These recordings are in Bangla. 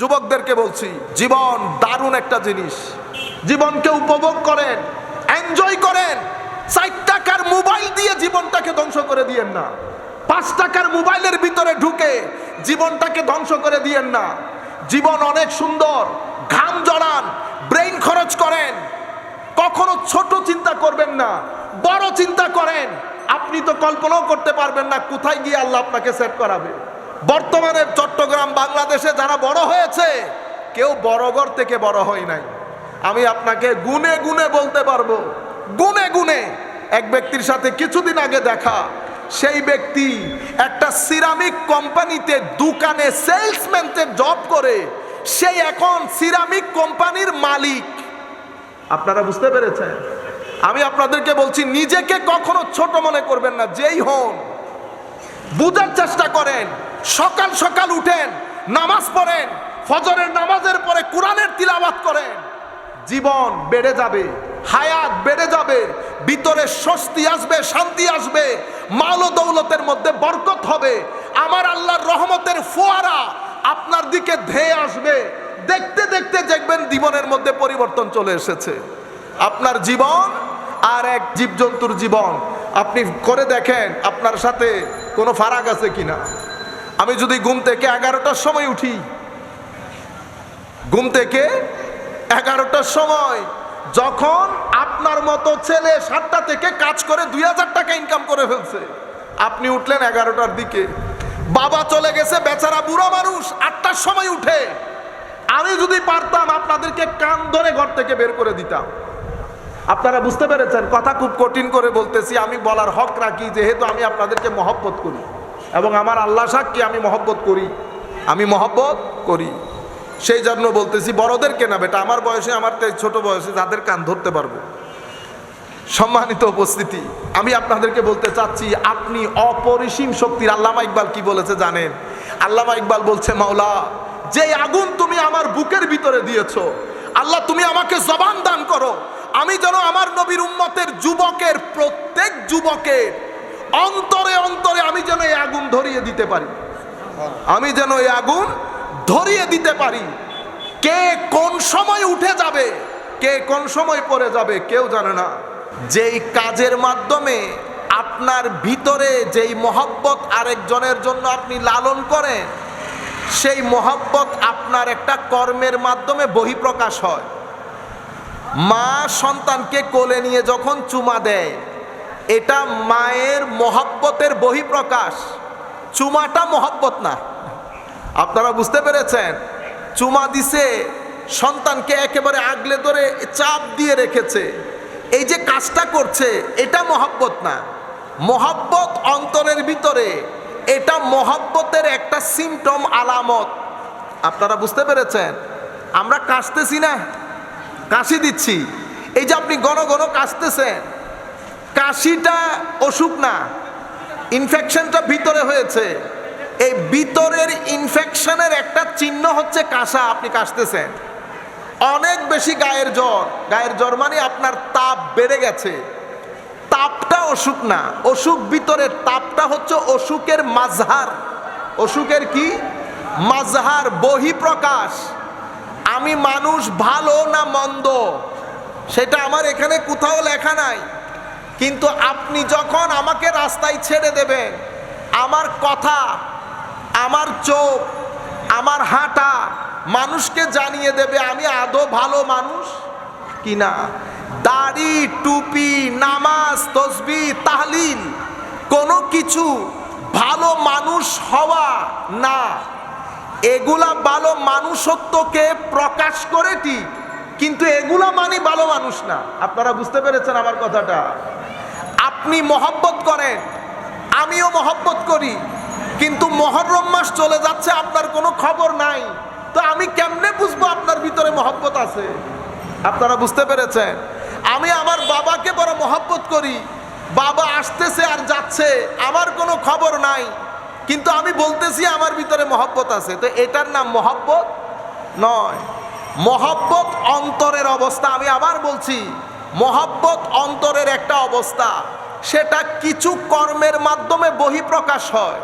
যুবকদেরকে বলছি, জীবন দারুণ একটা জিনিস। জীবনকে উপভোগ করেন এনজয় করেন। চার টাকার মোবাইল দিয়ে জীবনটাকে ধ্বংস করে দিয়েন না। পাঁচ টাকার মোবাইলের ভিতরে ঢুকে জীবনটাকে ধ্বংস করে দিয়েন না। জীবন অনেক সুন্দর, ঘাম জড়ান, ব্রেইন খরচ করেন। কখনো ছোট চিন্তা করবেন না, বড় চিন্তা করেন। আপনি তো কল্পনাও করতে পারবেন না কোথায় গিয়ে আল্লাহ আপনাকে সেট করাবে। বর্তমানে চট্টগ্রাম বাংলাদেশে যারা বড় হয়েছে, কেউ বড়গড় থেকে বড় হয় নাই। আমি আপনাকে গুনে গুনে বলতে পারব, গুনে গুনে এক ব্যক্তির সাথে কিছুদিন আগে দেখা, সেই ব্যক্তি একটা সিরামিক কোম্পানিতে দোকানে সেলসম্যানতে জব করে সেই এখন সিরামিক কোম্পানির মালিক। আপনারা বুঝতে পেরেছেন? আমি আপনাদেরকে বলছি, নিজেকে কখনো ছোট মনে করবেন না, যেই হন, বুঝার চেষ্টা করেন। সকাল সকাল উঠেন, নামাজ পড়েন, ফজরের নামাজের পরে কোরআনের তিলাবাত করেন। জীবন বেড়ে যাবে, হায়াত বেড়ে যাবে, ভিতরে স্বস্তি আসবে, শান্তি আসবে, মাল ও দৌলতের মধ্যে বরকত হবে। আমার আল্লাহর রহমতের ফোয়ারা আপনার দিকে ধেয়ে আসবে। দেখতে দেখতে দেখবেন জীবনের মধ্যে পরিবর্তন চলে এসেছে। আপনার জীবন আর এক জীবজন্তুর জীবন। আপনি করে দেখেন আপনার সাথে কোনো ফারাক আছে কিনা। আমি যদি ঘুম থেকে এগারোটার সময় উঠি, ঘুম থেকে এগারোটার সময় যখন আপনার মতো ছেলে সাতটা থেকে কাজ করে দুই হাজার টাকা ইনকাম করে ফেলছে, আপনি উঠলেন এগারোটার দিকে। বাবা চলে গেছে, বেচারা বুড়ো মানুষ আটটার সময় উঠে। আমি যদি পারতাম, আপনাদেরকে কান ধরে ঘর থেকে বের করে দিতাম। আপনারা বুঝতে পেরেছেন, কথা খুব কঠিন করে বলতেছি, আমি বলার হক রাখি, যেহেতু আমি আপনাদেরকে মহব্বত করি। এবং আমার আল্লাহ সাক্ষী, আমি মহব্বত করি। আমি মহব্বত করি। সেই জন্য বলতেছি বড়দেরকে না বেটা, আমার বয়সে, আমার ছোট বয়সে যাদের কান ধরতে পারব। সম্মানিত উপস্থিতি, আমি আপনাদেরকে বলতে চাচ্ছি, আপনি অপরিসীম শক্তির আল্লামা ইকবাল কি বলেছে জানেন? আল্লামা ইকবাল বলছে, মাওলা, যে আগুন তুমি আমার বুকের ভিতরে দিয়েছ, আল্লাহ তুমি আমাকে জবান দান করো। আমি যেন আমার নবীর উম্মতের যুবকের প্রত্যেক যুবকের অন্তরে অন্তরে আমি ধরিয়ে দিতে পারি। আমি যেন এই আগুন ধরিয়ে দিতে পারি। কে কোন সময় উঠে যাবে, কে কোন সময় পড়ে যাবে কেউ জানে না। যেই কাজের মাধ্যমে আপনার ভিতরে যেই মহব্বত আরেকজনের জন্য আপনি লালন করেন, সেই মহব্বত আপনার একটা কর্মের মাধ্যমে বহিঃপ্রকাশ হয়। মা সন্তানকে কোলে নিয়ে যখন চুমা দেয়, এটা মায়ের মহব্বতের বহিঃপ্রকাশ। চুমাটা মহব্বত না। আপনারা বুঝতে পেরেছেন? চুমা দিছে, সন্তানকে একেবারে আগলে ধরে চাপ দিয়ে রেখেছে। এই যে কাজটা করছে, এটা মহাব্বত না। মহাব্বত অন্তরের ভিতরে, এটা মহাব্বতের একটা সিমটম আলামত। আপনারা বুঝতে পেরেছেন? আমরা কাশতেছি না, কাশি দিচ্ছি। এই যে আপনি ঘন ঘন কাশতেছেন, কাশিটা অসুখ না। ইনফেকশনটা ভিতরে হয়েছে। এই ভিতরের ইনফেকশনের একটা চিহ্ন হচ্ছে কাশা, আপনি কাশতেছেন। অনেক বেশি গায়ের জ্বর। গায়ের জ্বর মানে আপনার তাপ বেড়ে গেছে। তাপটা অসুখ না। অসুখ ভিতরের তাপটা হচ্ছে অসুখের মাঝহার। অসুখের কি? মাঝহার বহিঃপ্রকাশ। আমি মানুষ ভালো না মন্দ? সেটা আমার এখানে কোথাও লেখা নাই। কিন্তু আপনি যখন আমাকে রাস্তায় ছেড়ে দেবেন, আমার কথা, আমার চোখ, আমার হাঁটা মানুষকে জানিয়ে দেবে, আমি আদৌ ভালো মানুষ কিনা? দাড়ি, টুপি, নামাজ, তসবি, তাহলিল, কোনো কিছু ভালো মানুষ হওয়া না। এগুলা ভালো মানুষত্বকে প্রকাশ করে ঠিক, কিন্তু এগুলা মানে ভালো মানুষ না। আপনারা বুঝতে পেরেছেন আমার কথাটা? আপনি মহব্বত করেন, আমিও মহব্বত করি, কিন্তু মহরম মাস চলে যাচ্ছে, আপনার কোনো খবর নাই। তো আমি কেমনে বুঝব আপনার ভিতরে মহব্বত আছে? আপনারা বুঝতে পেরেছেন? আমি আমার বাবাকে বড় মহব্বত করি। বাবা আসতেছে আর যাচ্ছে, আমার কোনো খবর নাই। কিন্তু আমি বলতেছি আমার ভিতরে মহব্বত আছে। তো এটার নাম মহব্বত নয়। মহব্বত অন্তরের অবস্থা। আমি আবার বলছি, মহব্বত অন্তরের একটা অবস্থা। সেটা কিছু কর্মের মাধ্যমে বহিঃপ্রকাশ হয়।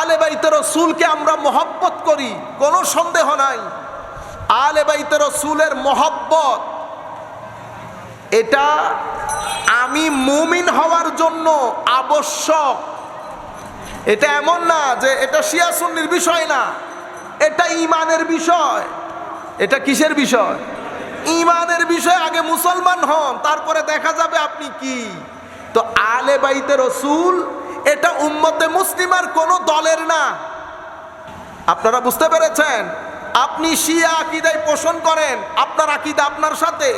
আলে বাইতে রসুলকে আমরা মহব্বত করি, কোনো সন্দেহ নাই। আলে বাইতে রসুলের মহব্বত, এটা আমি মুমিন হওয়ার জন্য আবশ্যক। এটা এমন না যে এটা শিয়া সুন্নির বিষয় না, এটা ইমানের বিষয়। এটা কিসের বিষয়? ইমানের বিষয় আগে মুসলমান হন, তারপরে দেখা যাবে আপনি কি। তো আলে বাইতে রসুল, এটা উম্মতে মুসলিমার কোনো দলের না। আপনারা বুঝতে পেরেছেন? আপনি শিয়া আকিদায় পোষণ করেন, আপনার আকিদা আপনার সাথে।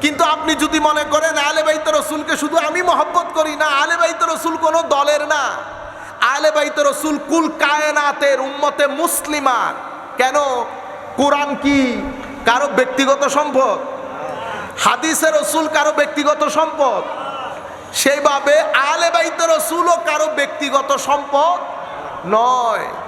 কিন্তু আপনি যদি মনে করেন আলে বাইতে রসুলকে শুধু আমি মহব্বত করি না আলে বাইতে রসুল কোনো দলের না। আলে বাইতে রসুল কুল কায়নাতের উম্মতে মুসলিমার। কেন? কোরআন কি? কারও ব্যক্তিগত সম্পদ? হাদিসের রসুল কারও ব্যক্তিগত সম্পদ? সেইভাবে আলে বাইতে রসুলও কারও ব্যক্তিগত সম্পদ নয়।